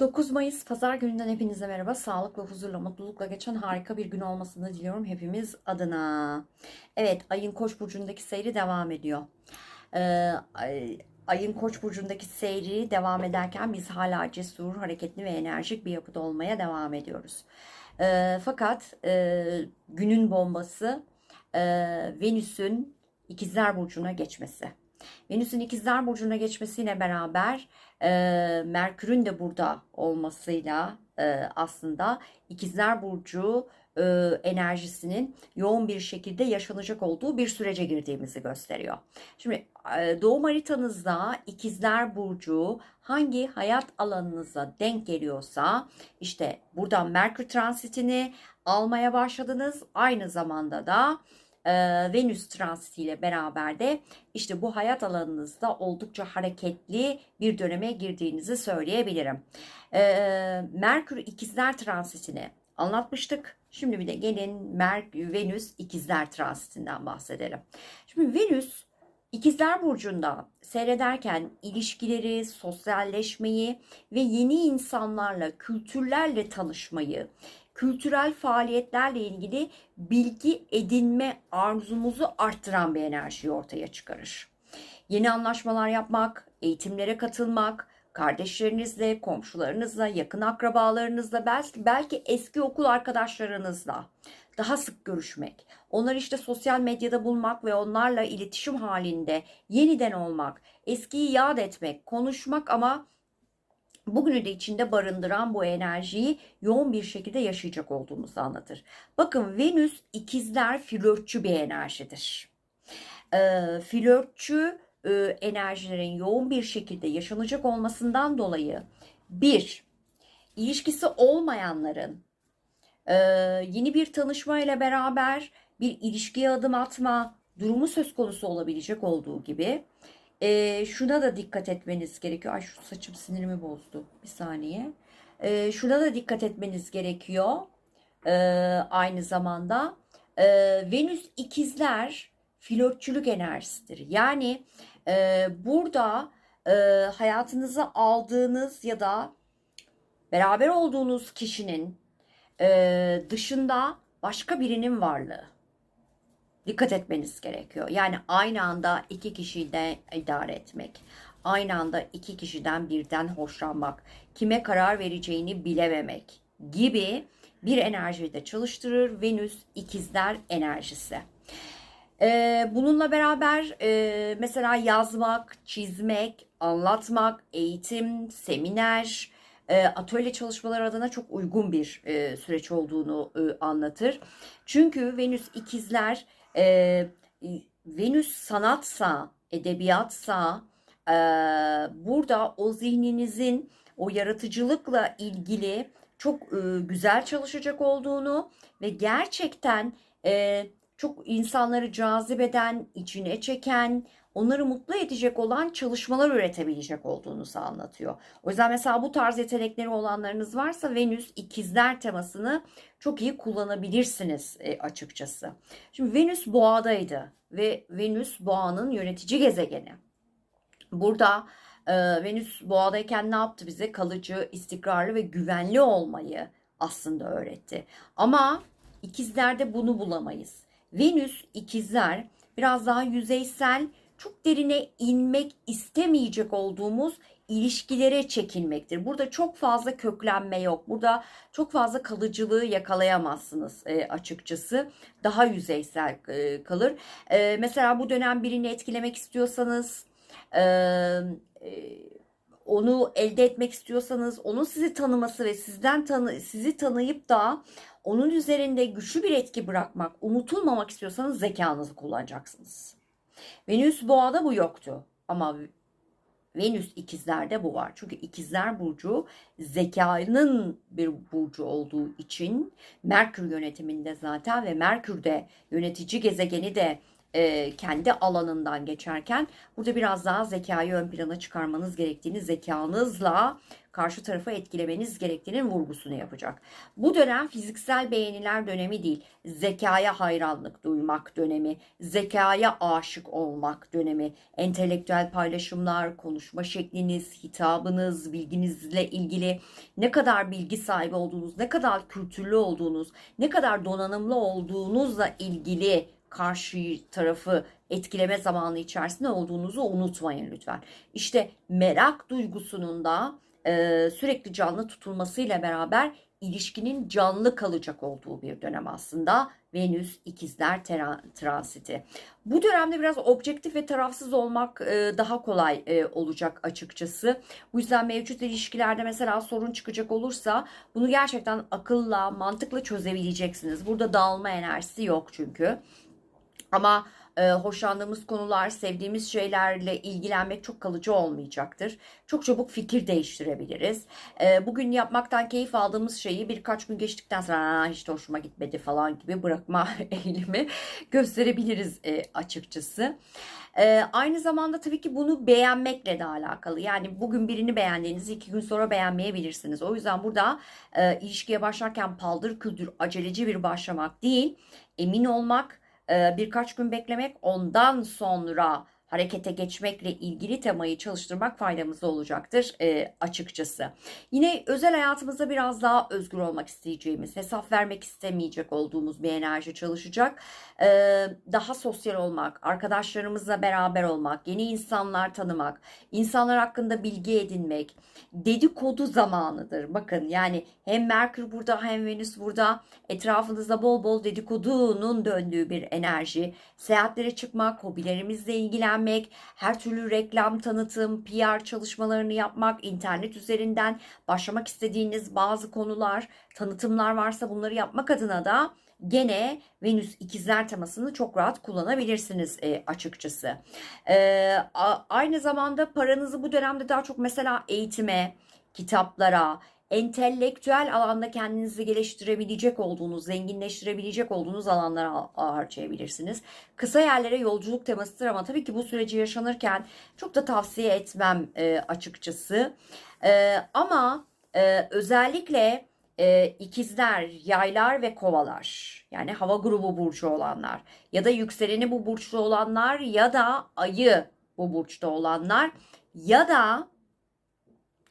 9 Mayıs Pazar gününden hepinize merhaba. Sağlık ve huzurla, mutlulukla geçen harika bir gün olmasını diliyorum hepimiz adına. Evet, ayın Koç burcundaki seyri devam ediyor. Ee, ay- ayın Koç burcundaki seyri devam ederken biz hala cesur, hareketli ve enerjik bir yapıda olmaya devam ediyoruz. Ee, fakat e, günün bombası e, Venüs'ün İkizler burcuna geçmesi. Venüs'ün İkizler burcuna geçmesiyle beraber e, Merkür'ün de burada olmasıyla e, aslında İkizler Burcu e, enerjisinin yoğun bir şekilde yaşanacak olduğu bir sürece girdiğimizi gösteriyor. Şimdi e, doğum haritanızda İkizler Burcu hangi hayat alanınıza denk geliyorsa işte buradan Merkür transitini almaya başladınız. Aynı zamanda da e, Venüs transitiyle beraber de işte bu hayat alanınızda oldukça hareketli bir döneme girdiğinizi söyleyebilirim. Ee, Merkür ikizler transitini anlatmıştık. Şimdi bir de gelin Merkür, Venüs ikizler transitinden bahsedelim. Şimdi Venüs ikizler burcunda seyrederken ilişkileri, sosyalleşmeyi ve yeni insanlarla, kültürlerle tanışmayı, kültürel faaliyetlerle ilgili bilgi edinme arzumuzu arttıran bir enerjiyi ortaya çıkarır. Yeni anlaşmalar yapmak, eğitimlere katılmak, kardeşlerinizle, komşularınızla, yakın akrabalarınızla, belki, belki eski okul arkadaşlarınızla daha sık görüşmek, onları işte sosyal medyada bulmak ve onlarla iletişim halinde yeniden olmak, eskiyi yad etmek, konuşmak ama bugünü de içinde barındıran bu enerjiyi yoğun bir şekilde yaşayacak olduğumuzu anlatır. Bakın Venüs ikizler flörtçü bir enerjidir. Ee, flörtçü e, enerjilerin yoğun bir şekilde yaşanacak olmasından dolayı bir, ilişkisi olmayanların e, yeni bir tanışma ile beraber bir ilişkiye adım atma durumu söz konusu olabilecek olduğu gibi e, şuna da dikkat etmeniz gerekiyor. Ay şu saçım sinirimi bozdu. Bir saniye. E, şuna da dikkat etmeniz gerekiyor. E, aynı zamanda e, Venüs ikizler flörtçülük enerjisidir. Yani e, burada e, hayatınıza aldığınız ya da beraber olduğunuz kişinin e, dışında başka birinin varlığı. Dikkat etmeniz gerekiyor. Yani aynı anda iki kişiyi de idare etmek. Aynı anda iki kişiden birden hoşlanmak. Kime karar vereceğini bilememek gibi bir enerjiyi de çalıştırır Venüs ikizler enerjisi. Ee, bununla beraber e, mesela yazmak, çizmek, anlatmak, eğitim, seminer, e, atölye çalışmaları adına çok uygun bir e, süreç olduğunu e, anlatır. Çünkü Venüs ikizler, e, Venüs sanatsa, edebiyatsa, e, burada o zihninizin o yaratıcılıkla ilgili çok e, güzel çalışacak olduğunu ve gerçekten e, çok insanları cazibeden, içine çeken, onları mutlu edecek olan çalışmalar üretebilecek olduğunuzu anlatıyor. O yüzden mesela bu tarz yetenekleri olanlarınız varsa Venüs ikizler temasını çok iyi kullanabilirsiniz e, açıkçası. Şimdi Venüs boğadaydı ve Venüs boğanın yönetici gezegeni. Burada e, Venüs boğadayken ne yaptı bize? Kalıcı, istikrarlı ve güvenli olmayı aslında öğretti. Ama ikizlerde bunu bulamayız. Venüs ikizler biraz daha yüzeysel, çok derine inmek istemeyecek olduğumuz ilişkilere çekilmektir. Burada çok fazla köklenme yok. Burada çok fazla kalıcılığı yakalayamazsınız e, açıkçası. Daha yüzeysel e, kalır. E, mesela bu dönem birini etkilemek istiyorsanız, e, e, onu elde etmek istiyorsanız, onun sizi tanıması ve sizden tanı sizi tanıyıp da onun üzerinde güçlü bir etki bırakmak, unutulmamak istiyorsanız zekanızı kullanacaksınız. Venüs boğada bu yoktu ama Venüs ikizlerde bu var. Çünkü ikizler burcu zekanın bir burcu olduğu için Merkür yönetiminde zaten ve Merkür de yönetici gezegeni de e, kendi alanından geçerken burada biraz daha zekayı ön plana çıkarmanız gerektiğini zekanızla karşı tarafı etkilemeniz gerektiğinin vurgusunu yapacak. Bu dönem fiziksel beğeniler dönemi değil, zekaya hayranlık duymak dönemi, zekaya aşık olmak dönemi, entelektüel paylaşımlar, konuşma şekliniz, hitabınız, bilginizle ilgili ne kadar bilgi sahibi olduğunuz, ne kadar kültürlü olduğunuz, ne kadar donanımlı olduğunuzla ilgili karşı tarafı etkileme zamanı içerisinde olduğunuzu unutmayın lütfen. İşte merak duygusunun da e, sürekli canlı tutulmasıyla beraber ilişkinin canlı kalacak olduğu bir dönem aslında. Venüs ikizler transiti. Bu dönemde biraz objektif ve tarafsız olmak e, daha kolay e, olacak açıkçası. Bu yüzden mevcut ilişkilerde mesela sorun çıkacak olursa bunu gerçekten akılla, mantıkla çözebileceksiniz. Burada dağılma enerjisi yok çünkü. Ama e, hoşlandığımız konular, sevdiğimiz şeylerle ilgilenmek çok kalıcı olmayacaktır. Çok çabuk fikir değiştirebiliriz. E, bugün yapmaktan keyif aldığımız şeyi birkaç gün geçtikten sonra "Aa, hiç hoşuma gitmedi falan gibi bırakma eğilimi gösterebiliriz e, açıkçası. E, aynı zamanda tabii ki bunu beğenmekle de alakalı. Yani bugün birini beğendiğinizi iki gün sonra beğenmeyebilirsiniz. O yüzden burada e, ilişkiye başlarken paldır küldür aceleci bir başlamak değil, emin olmak, e, birkaç gün beklemek ondan sonra harekete geçmekle ilgili temayı çalıştırmak faydamızda olacaktır e, açıkçası. Yine özel hayatımızda biraz daha özgür olmak isteyeceğimiz, hesap vermek istemeyecek olduğumuz bir enerji çalışacak. E, daha sosyal olmak, arkadaşlarımızla beraber olmak, yeni insanlar tanımak, insanlar hakkında bilgi edinmek, dedikodu zamanıdır. Bakın yani hem Merkür burada hem Venüs burada etrafınızda bol bol dedikodunun döndüğü bir enerji. Seyahatlere çıkmak, hobilerimizle ilgilenmek, her türlü reklam, tanıtım, PR çalışmalarını yapmak, internet üzerinden başlamak istediğiniz bazı konular, tanıtımlar varsa bunları yapmak adına da gene Venüs ikizler temasını çok rahat kullanabilirsiniz e, açıkçası. E, aynı zamanda paranızı bu dönemde daha çok mesela eğitime, kitaplara, entelektüel alanda kendinizi geliştirebilecek olduğunuz, zenginleştirebilecek olduğunuz alanlara ha- harcayabilirsiniz. Kısa yerlere yolculuk temasıdır ama tabii ki bu süreci yaşanırken çok da tavsiye etmem e, açıkçası. E, ama e, özellikle e, ikizler, yaylar ve kovalar yani hava grubu burcu olanlar ya da yükseleni bu burçta olanlar ya da ayı bu burçta olanlar ya da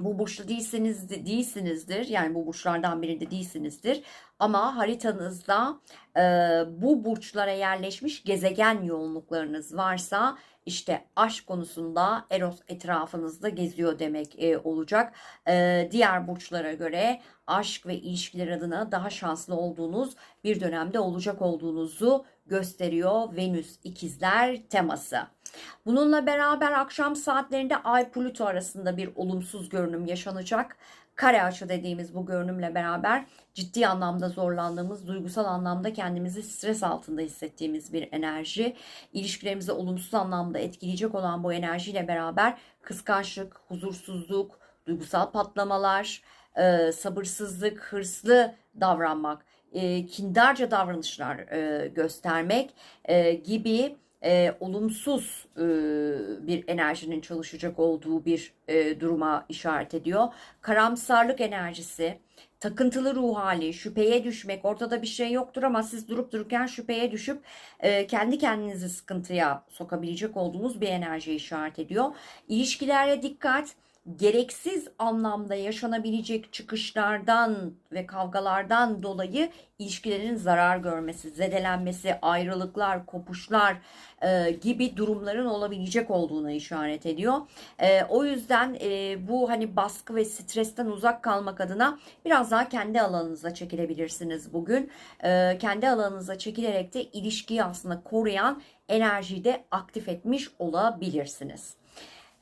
bu burçlu değilsiniz değilsinizdir. Yani bu burçlardan birinde değilsinizdir. Ama haritanızda e, bu burçlara yerleşmiş gezegen yoğunluklarınız varsa işte aşk konusunda Eros etrafınızda geziyor demek e, olacak. E, diğer burçlara göre aşk ve ilişkiler adına daha şanslı olduğunuz bir dönemde olacak olduğunuzu gösteriyor Venüs ikizler teması. Bununla beraber akşam saatlerinde Ay Plüto arasında bir olumsuz görünüm yaşanacak. Kare açı dediğimiz bu görünümle beraber ciddi anlamda zorlandığımız, duygusal anlamda kendimizi stres altında hissettiğimiz bir enerji. İlişkilerimizi olumsuz anlamda etkileyecek olan bu enerjiyle beraber kıskançlık, huzursuzluk, duygusal patlamalar, e, sabırsızlık, hırslı davranmak, e, kindarca davranışlar e, göstermek e, gibi e, olumsuz e, bir enerjinin çalışacak olduğu bir e, duruma işaret ediyor. Karamsarlık enerjisi, takıntılı ruh hali, şüpheye düşmek, ortada bir şey yoktur ama siz durup dururken şüpheye düşüp e, kendi kendinizi sıkıntıya sokabilecek olduğunuz bir enerjiye işaret ediyor. İlişkilere dikkat gereksiz anlamda yaşanabilecek çıkışlardan ve kavgalardan dolayı ilişkilerin zarar görmesi, zedelenmesi, ayrılıklar, kopuşlar e, gibi durumların olabilecek olduğuna işaret ediyor. E, o yüzden e, bu hani baskı ve stresten uzak kalmak adına biraz daha kendi alanınıza çekilebilirsiniz bugün. E, kendi alanınıza çekilerek de ilişkiyi aslında koruyan enerjiyi de aktif etmiş olabilirsiniz.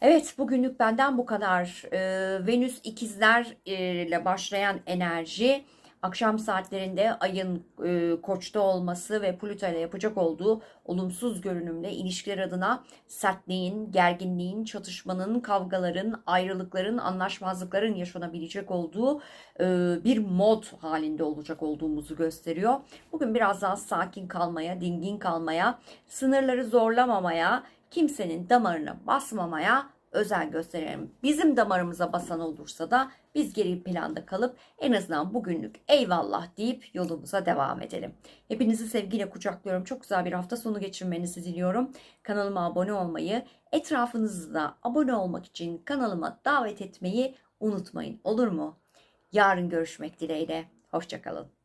Evet bugünlük benden bu kadar. Ee, Venüs ikizler e, başlayan enerji Akşam saatlerinde ayın e, koçta olması ve Plüto ile yapacak olduğu olumsuz görünümle ilişkiler adına sertliğin, gerginliğin, çatışmanın, kavgaların, ayrılıkların, anlaşmazlıkların yaşanabilecek olduğu e, bir mod halinde olacak olduğumuzu gösteriyor. Bugün biraz daha sakin kalmaya, dingin kalmaya, sınırları zorlamamaya, kimsenin damarına basmamaya özen gösterelim. Bizim damarımıza basan olursa da biz geri planda kalıp en azından bugünlük eyvallah deyip yolumuza devam edelim. Hepinizi sevgiyle kucaklıyorum. Çok güzel bir hafta sonu geçirmenizi diliyorum. Kanalıma abone olmayı, etrafınızda abone olmak için kanalıma davet etmeyi unutmayın. Olur mu? Yarın görüşmek dileğiyle. Hoşçakalın.